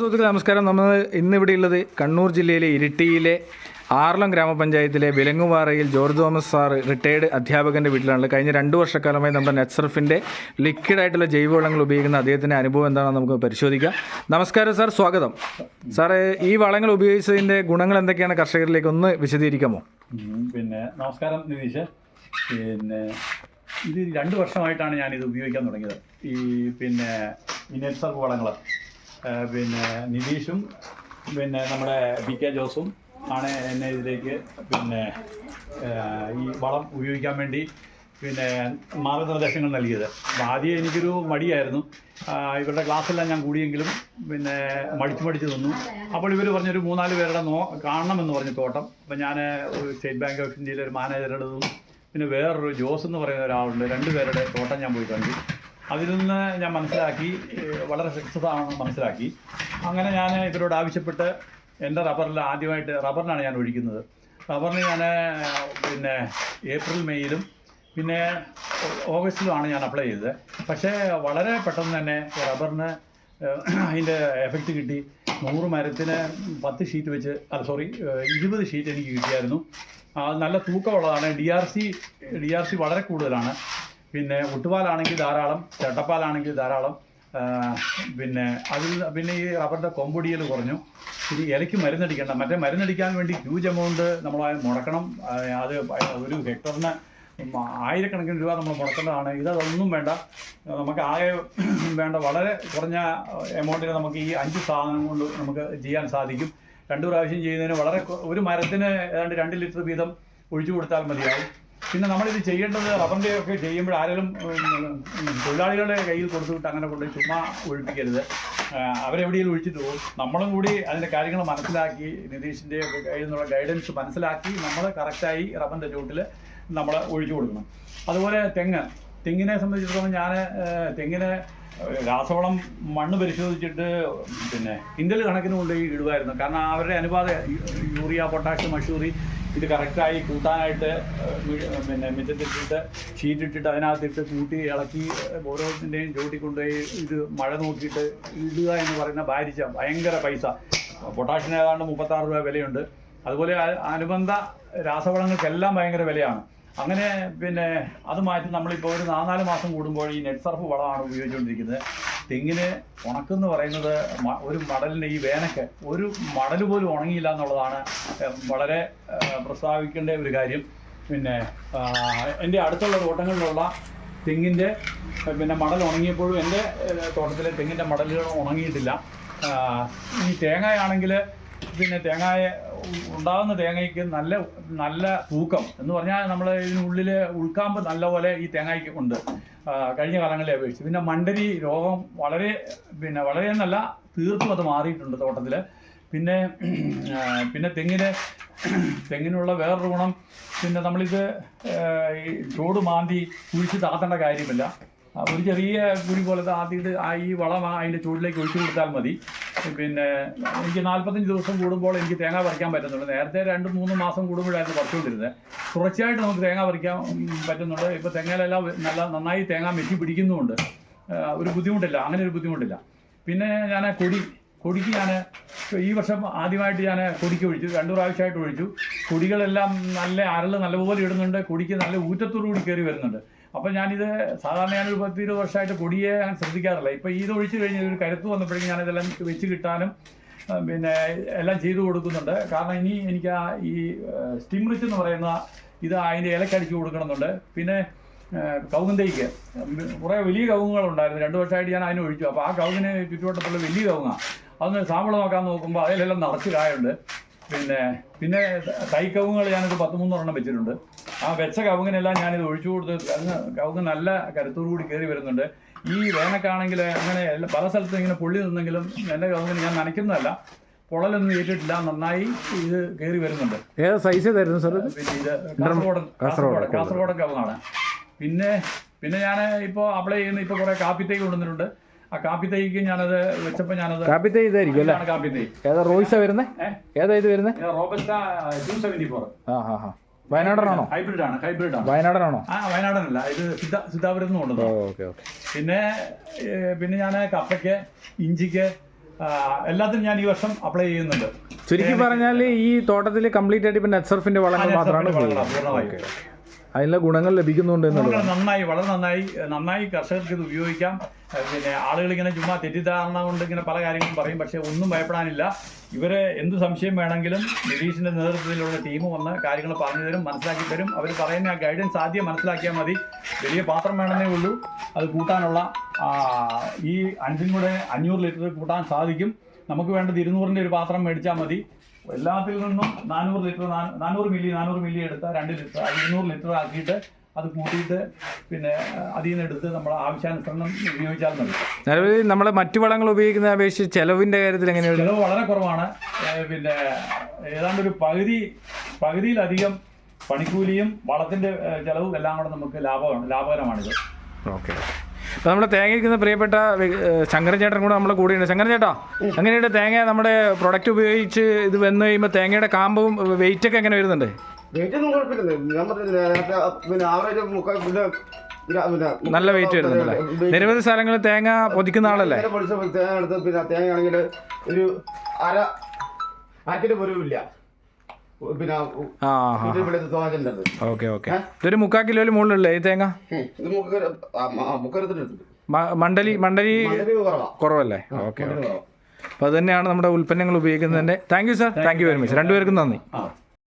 സുഹൃത്തുക്കളെ നമസ്കാരം. നമ്മൾ ഇന്നിവിടെ ഉള്ളത് കണ്ണൂർ ജില്ലയിലെ ഇരിട്ടിയിലെ ആർലം ഗ്രാമപഞ്ചായത്തിലെ വിലങ്ങുപാറയിൽ ജോർജ് തോമസ് സാർ റിട്ടയർഡ് അധ്യാപകന്റെ വീട്ടിലാണ്. കഴിഞ്ഞ രണ്ട് വർഷക്കാലമായി നമ്മുടെ നെറ്റ്സർഫിന്റെ ലിക്വിഡായിട്ടുള്ള ജൈവവളങ്ങൾ ഉപയോഗിക്കുന്ന അദ്ദേഹത്തിന്റെ അനുഭവം എന്താണെന്ന് നമുക്ക് പരിശോധിക്കാം. നമസ്കാരം സാർ സ്വാഗതം. സാറേ ഈ വളങ്ങൾ ഉപയോഗിച്ചതിന്റെ ഗുണങ്ങൾ എന്തൊക്കെയാണ് കർഷകരിലേക്ക് ഒന്ന് വിശദീകരിക്കാമോ? പിന്നെ നമസ്കാരം നിതീഷ്. പിന്നെ ഇത് രണ്ട് വർഷമായിട്ടാണ് ഞാൻ ഇത് ഉപയോഗിക്കാൻ തുടങ്ങിയത്. ഈ പിന്നെ ഈ നെറ്റ്സർഫ് വളങ്ങൾ. പിന്നെ നിതീഷും പിന്നെ നമ്മുടെ പി കെ ജോസും ആണ് എന്നെ ഇതിലേക്ക് പിന്നെ ഈ വളം ഉപയോഗിക്കാൻ വേണ്ടി പിന്നെ മാർഗനിർദ്ദേശങ്ങൾ നൽകിയത്. ആദ്യം എനിക്കൊരു മടിയായിരുന്നു. ഇവരുടെ ക്ലാസ്സെല്ലാം ഞാൻ കൂടിയെങ്കിലും പിന്നെ മടിച്ചു മടിച്ച് നിന്നു. അപ്പോൾ ഇവർ പറഞ്ഞൊരു മൂന്നാൽ പേരുടെ നോ കാണണമെന്ന് പറഞ്ഞു തോട്ടം. അപ്പം ഞാൻ സ്റ്റേറ്റ് ബാങ്ക് ഓഫ് ഇന്ത്യയിലെ ഒരു മാനേജറുടേതും പിന്നെ വേറൊരു ജോസ് എന്ന് പറയുന്ന ഒരാളുണ്ട്. രണ്ട് പേരുടെ തോട്ടം ഞാൻ പോയി കണ്ടു. അതിൽ നിന്ന് ഞാൻ മനസ്സിലാക്കി വളരെ സക്സസ് ആണെന്ന് മനസ്സിലാക്കി. അങ്ങനെ ഞാൻ ഇവരോട് ആവശ്യപ്പെട്ട് എന്റെ റബ്ബറിൽ ആദ്യമായിട്ട് റബ്ബറിനാണ് ഞാൻ ഒഴിക്കുന്നത്. റബ്ബറിന് ഞാൻ പിന്നെ ഏപ്രിൽ മെയ്യിലും പിന്നെ ഓഗസ്റ്റിലുമാണ് ഞാൻ അപ്ലൈ ചെയ്തത്. പക്ഷേ വളരെ പെട്ടെന്ന് തന്നെ റബ്ബറിന് അതിന്റെ എഫക്റ്റ് കിട്ടി. നൂറ് മരത്തിന് പത്ത് ഷീറ്റ് വെച്ച് അല്ല സോറി ഇരുപത് ഷീറ്റ് എനിക്ക് കിട്ടിയായിരുന്നു. നല്ല തൂക്കമുള്ളതാണ്. D R C D R C വളരെ കൂടുതലാണ്. പിന്നെ ഒട്ടുപാലാണെങ്കിൽ ധാരാളം ചട്ടപ്പാലാണെങ്കിൽ ധാരാളം പിന്നെ അതിൽ പിന്നെ ഈ റബ്ബറിന്റെ കൊമ്പൊടിയൽ കുറഞ്ഞു. ഇനി ഇലയ്ക്ക് മരുന്നടിക്കേണ്ട. മറ്റേ മരുന്നടിക്കാൻ വേണ്ടി ഹ്യൂജ് എമൗണ്ട് നമ്മൾ മുടക്കണം. അത് ഒരു ഹെക്ടറിന് ആയിരക്കണക്കിന് രൂപ നമ്മൾ മുടക്കേണ്ടതാണ്. ഇതൊന്നും വേണ്ട. നമുക്ക് ആകെ വേണ്ട വളരെ കുറഞ്ഞ എമൗണ്ടിൽ നമുക്ക് ഈ അഞ്ച് സാധനം കൊണ്ട് നമുക്ക് ചെയ്യാൻ സാധിക്കും. രണ്ട് പ്രാവശ്യം ചെയ്യുന്നതിന് വളരെ ഒരു മരത്തിന് ഏതാണ്ട് രണ്ട് ലിറ്റർ വീതം ഒഴിച്ചു കൊടുത്താൽ മതിയാവും. പിന്നെ നമ്മളിത് ചെയ്യേണ്ടത് റബ്ബറിന്റെ ഒക്കെ ചെയ്യുമ്പോൾ ആരെങ്കിലും തൊഴിലാളികളുടെ കയ്യിൽ കൊടുത്തുവിട്ട് അങ്ങനെ കൊണ്ട് ചുമ്മാ ഒഴിപ്പിക്കരുത്. അവരെവിടെയെങ്കിലും ഒഴിച്ചിട്ട് പോകും. നമ്മളും കൂടി അതിന്റെ കാര്യങ്ങൾ മനസ്സിലാക്കി നിതീഷിന്റെ ഒക്കെ കയ്യിൽ നിന്നുള്ള ഗൈഡൻസ് മനസ്സിലാക്കി നമ്മൾ കറക്റ്റായി റബ്ബറിന്റെ ചുവട്ടിൽ നമ്മൾ ഒഴിച്ചു കൊടുക്കണം. അതുപോലെ തെങ്ങ്. തെങ്ങിനെ സംബന്ധിച്ചിടത്തോളം ഞാൻ തെങ്ങിന് രാസവളം മണ്ണ് പരിശോധിച്ചിട്ട് പിന്നെ കിൻഡൽ കണക്കിന് കൊണ്ടുപോയി ഇടുമായിരുന്നു കാരണം അവരുടെ അനുപാത യൂറിയ പൊട്ടാഷ്യം മഷൂറി ഇത് കറക്റ്റായി കൂട്ടാനായിട്ട് പിന്നെ മിറ്റത്തിട്ടിട്ട് ഷീറ്റ് ഇട്ടിട്ട് അതിനകത്തിട്ട് കൂട്ടി ഇളക്കി ഓരോരുത്തിന്റെയും ചോട്ടി കൊണ്ടുപോയി ഇത് മഴ നോക്കിയിട്ട് ഇടുക എന്ന് പറയുന്ന ഭാരിച്ച ഭയങ്കര പൈസ. പൊട്ടാഷിന് ഏതാണ്ട് മുപ്പത്താറ് രൂപ വിലയുണ്ട്. അതുപോലെ അനുബന്ധ രാസവളങ്ങൾക്കെല്ലാം ഭയങ്കര വിലയാണ്. അങ്ങനെ പിന്നെ അത് മാറ്റി നമ്മളിപ്പോൾ ഒരു നാല് മാസം കൂടുമ്പോൾ ഈ നെറ്റ് സർഫ് വളമാണ് ഉപയോഗിച്ചുകൊണ്ടിരിക്കുന്നത്. തെങ്ങിന് ഉണക്കെന്ന് പറയുന്നത് ഒരു മടലിന് ഈ വേനക്ക് ഒരു മടൽ പോലും ഉണങ്ങിയില്ല എന്നുള്ളതാണ് വളരെ പ്രസ്താവിക്കേണ്ട ഒരു കാര്യം. പിന്നെ എന്റെ അടുത്തുള്ള തോട്ടങ്ങളിലുള്ള തെങ്ങിന്റെ പിന്നെ മടൽ ഉണങ്ങിയപ്പോഴും എന്റെ തോട്ടത്തിലെ തെങ്ങിന്റെ മടലുകൾ ഉണങ്ങിയിട്ടില്ല. ഈ തേങ്ങയാണെങ്കിൽ പിന്നെ തേങ്ങായ ഉണ്ടാകുന്ന തേങ്ങയ്ക്ക് നല്ല നല്ല തൂക്കം. എന്ന് പറഞ്ഞാൽ നമ്മൾ ഇതിനുള്ളിൽ ഉൾക്കാമ്പ് നല്ലപോലെ ഈ തേങ്ങയ്ക്ക് ഉണ്ട്. കഴിഞ്ഞ കാലങ്ങളെ അപേക്ഷിച്ച്. പിന്നെ മണ്ടരി രോഗം വളരെ പിന്നെ വളരെ നല്ല തീർത്തും അത് മാറിയിട്ടുണ്ട് തോട്ടത്തിൽ പിന്നെ പിന്നെ തെങ്ങിന് തെങ്ങിനുള്ള വേറൊരു ഗുണം പിന്നെ നമ്മളിത് ഈ ചോട് മാന്തി കുഴിച്ച് താത്തേണ്ട കാര്യമില്ല. ഒരു ചെറിയ കുഴി പോലത്തെ ആദ്യമായിട്ട് ഈ വളം അതിന്റെ ചൂടിലേക്ക് ഒഴിച്ചു കൊടുത്താൽ മതി. പിന്നെ എനിക്ക് നാൽപ്പത്തഞ്ച് ദിവസം കൂടുമ്പോൾ എനിക്ക് തേങ്ങ പറിക്കാൻ പറ്റുന്നുള്ളൂ നേരത്തെ രണ്ട് മൂന്ന് മാസം കൂടുമ്പോഴായിരുന്നു പറിച്ചുകൊണ്ടിരുന്നത്. തുടർച്ചയായിട്ട് നമുക്ക് തേങ്ങ പറിക്കാൻ പറ്റുന്നുണ്ട്. ഇപ്പോൾ തെങ്ങയിലെല്ലാം നല്ല നന്നായി തേങ്ങ മെറ്റി പിടിക്കുന്നുമുണ്ട്. ഒരു ബുദ്ധിമുട്ടില്ല. അങ്ങനെ ഒരു ബുദ്ധിമുട്ടില്ല. പിന്നെ ഞാൻ കൊടി കൊടിക്ക് ഞാൻ ഈ വർഷം ആദ്യമായിട്ട് ഞാൻ കൊടിക്ക് ഒഴിച്ചു. രണ്ടു പ്രാവശ്യമായിട്ട് ഒഴിച്ചു. കൊടികളെല്ലാം നല്ല അരൾ നല്ലപോലെ ഇടുന്നുണ്ട്. കൊടിക്ക് നല്ല ഊറ്റത്തോടു കൂടി കയറി വരുന്നുണ്ട്. അപ്പോൾ ഞാനിത് സാധാരണ ഞാനൊരു പത്ത് ഇരുപത് വർഷമായിട്ട് കൊടിയെ ഞാൻ ശ്രദ്ധിക്കാറില്ല. ഇപ്പോൾ ഇത് ഒഴിച്ചു കഴിഞ്ഞ് ഒരു കരുത്ത് വന്നപ്പോഴേക്കും ഞാനിതെല്ലാം വെച്ച് കിട്ടാനും പിന്നെ എല്ലാം ചെയ്തു കൊടുക്കുന്നുണ്ട്. കാരണം ഇനി എനിക്ക് ആ ഈ സ്റ്റിംറിച്ച് എന്ന് പറയുന്ന ഇത് അതിന്റെ ഇലക്കടിച്ച് കൊടുക്കണമെന്നുണ്ട്. പിന്നെ കൗകുന്തയ്ക്ക് കുറേ വലിയ കവുങ്ങുകളുണ്ടായിരുന്നു. രണ്ട് വർഷമായിട്ട് ഞാൻ അതിന് ഒഴിച്ചു. അപ്പോൾ ആ കവുങ്ങിന് ചുറ്റുവട്ടത്തുള്ള വലിയ കവുങ്ങാണ് അതൊന്ന് സാമ്പിൾ നോക്കാൻ നോക്കുമ്പോൾ അതിലെല്ലാം നിറച്ച് കായുണ്ട്. പിന്നെ പിന്നെ തൈ കവുങ്ങുകൾ ഞാനൊരു പത്ത് മൂന്നെണ്ണം വെച്ചിട്ടുണ്ട്. ആ വെച്ച കവുങ്ങിനെല്ലാം ഞാനിത് ഒഴിച്ചു കൊടുത്ത് അതിന് കവുങ്ങ് നല്ല കരുത്തോടു കൂടി കയറി വരുന്നുണ്ട്. ഈ വേനക്കാണെങ്കിൽ അങ്ങനെ പല സ്ഥലത്തും ഇങ്ങനെ പൊള്ളി നിന്നെങ്കിലും എന്റെ കവുങ്ങിന് ഞാൻ നനയ്ക്കുന്നതല്ല പൊളലൊന്നും ഏറ്റിട്ടില്ല നന്നായി ഇത് കയറി വരുന്നുണ്ട്. ഏത് സൈസ് തരുന്നു സാർ പിന്നെ ഇത് കാസർഗോഡ് കാസർഗോഡ് കാസർഗോഡ് കവുങ്ങാണ്. പിന്നെ പിന്നെ ഞാൻ ഇപ്പോൾ അപ്ലൈ ചെയ്യുന്ന ഇപ്പോൾ കുറേ കാപ്പിത്തേക്ക് കൊണ്ടുവന്നിട്ടുണ്ട്. ആ കാപ്പി തൈക്ക് ഞാനത് വെച്ചപ്പോൾ ഞാനത് കാപ്പിത്തൈ ഇതായിരിക്കും അല്ലേ? തൈ ഏതാ റോയ്സാ വരുന്നത് ഏതാ ഇത് വരുന്നത് റോബസ്റ്റ ടു സെവന്റി ഫോർ ആ ഹാ ഹാ വയനാടനാണോ? ഹൈബ്രിഡ് ആണ് ഹൈബ്രിഡ് ആണ് വയനാടനാണോ? ആ വയനാടനല്ല. ഇത് സിദ്ധ സിദ്ധാപുരത്ത് നിന്ന് ഓക്കെ ഓക്കെ. പിന്നെ പിന്നെ ഞാൻ കപ്പയ്ക്ക് ഇഞ്ചിക്ക് എല്ലാത്തിനും ഞാൻ ഈ വർഷം അപ്ലൈ ചെയ്യുന്നുണ്ട്. ചുരുക്കി പറഞ്ഞാൽ ഈ തോട്ടത്തിൽ കംപ്ലീറ്റ് ആയിട്ട് ഇപ്പം നെറ്റ്സർഫിന്റെ വളങ്ങൾ മാത്രമാണ്. പൂർണമായും. അതിനുള്ള ഗുണങ്ങൾ ലഭിക്കുന്നുണ്ട് എന്നുള്ളത് നന്നായി വളരെ നന്നായി നന്നായി കർഷകർക്ക് ഇത് ഉപയോഗിക്കാം. പിന്നെ ആളുകൾ ഇങ്ങനെ ചുമ്മാ തെറ്റിദ്ധാരണ കൊണ്ട് ഇങ്ങനെ പല കാര്യങ്ങളും പറയും പക്ഷേ ഒന്നും ഭയപ്പെടാനില്ല. ഇവരെ എന്ത് സംശയം വേണമെങ്കിലും നിതീഷിന്റെ നേതൃത്വത്തിലുള്ള ടീം വന്ന് കാര്യങ്ങൾ പറഞ്ഞു തരും മനസ്സിലാക്കി തരും. അവർ പറയുന്ന ആ ഗൈഡൻസ് ആദ്യം മനസ്സിലാക്കിയാൽ മതി. വലിയ പാത്രം വേണമെന്നേ ഉള്ളൂ. അത് കൂട്ടാനുള്ള ഈ അഞ്ചും കൂടെ അഞ്ഞൂറ് ലിറ്റർ കൂട്ടാൻ സാധിക്കും. നമുക്ക് വേണ്ടത് ഇരുന്നൂറിന്റെ ഒരു പാത്രം മേടിച്ചാൽ മതി. എല്ലാത്തിൽ നിന്നും നാനൂറ് ലിറ്റർ നാനൂറ് മില്ലി നാനൂറ് മില്ലി എടുത്ത് രണ്ട് ലിറ്റർ ഇരുന്നൂറ് ലിറ്റർ ആക്കിയിട്ട് അത് കൂട്ടിയിട്ട് പിന്നെ അതിൽ നിന്ന് എടുത്ത് നമ്മൾ ആവശ്യാനുസരണം ഉപയോഗിച്ചാൽ മതി. നിലവിൽ നമ്മൾ മറ്റു വളങ്ങൾ ഉപയോഗിക്കുന്ന അപേക്ഷിച്ച് ചെലവിന്റെ കാര്യത്തിൽ എങ്ങനെയാണ് ചിലവ് വളരെ കുറവാണ്. പിന്നെ ഏതാണ്ട് ഒരു പകുതി പകുതിയിലധികം പണിക്കൂലിയും വളത്തിന്റെ ചിലവും ചെലവും എല്ലാം കൂടെ നമുക്ക് ലാഭമാണ് ലാഭകരമാണിത്. ഓക്കെ. അപ്പോൾ നമ്മുടെ തേങ്ങ ഇരിക്കുന്ന പ്രിയപ്പെട്ട ശങ്കരൻ ചേട്ടൻ കൂടെ നമ്മളെ കൂടെയുണ്ട്. ശങ്കരൻ ചേട്ടാ എങ്ങനെയുണ്ട് തേങ്ങ? നമ്മുടെ പ്രൊഡക്റ്റ് ഉപയോഗിച്ച് ഇത് വന്നു കഴിയുമ്പോൾ തേങ്ങയുടെ കാമ്പും വെയിറ്റ് ഒക്കെ എങ്ങനെ വരുന്നുണ്ട്? വെയിറ്റ് ഒന്നും കുഴപ്പമില്ല ഞാൻ പറഞ്ഞില്ല പിന്നെ ആവറേജ് മുക്കാൽ പിന്നെ പിന്നെ പിന്നെ നല്ല വെയിറ്റ് വരുന്നുണ്ടല്ലേ നിരവധി സ്ഥലങ്ങളിൽ തേങ്ങ പൊതിക്കുന്ന ആളല്ലേ? തേങ്ങ എടുത്ത് പിന്നെ തേങ്ങ ആണെങ്കിൽ ഒരു അര അരക്കിന്റെ പൊരുവില്ല പിന്നെ ഓക്കെ ഓക്കെ. ഇതൊരു മുക്കാൽ കിലോയിൽ മുകളിലല്ലേ ഈ തേങ്ങ? മണ്ഡലി മണ്ഡലി മണ്ഡലി കുറവല്ലേ? ഓക്കെ അപ്പോൾ അത് തന്നെയാണ് നമ്മുടെ ഉൽപ്പന്നങ്ങൾ ഉപയോഗിക്കുന്നതിന്റെ. Thank you sir thank you very much രണ്ടുപേർക്കും നന്ദി.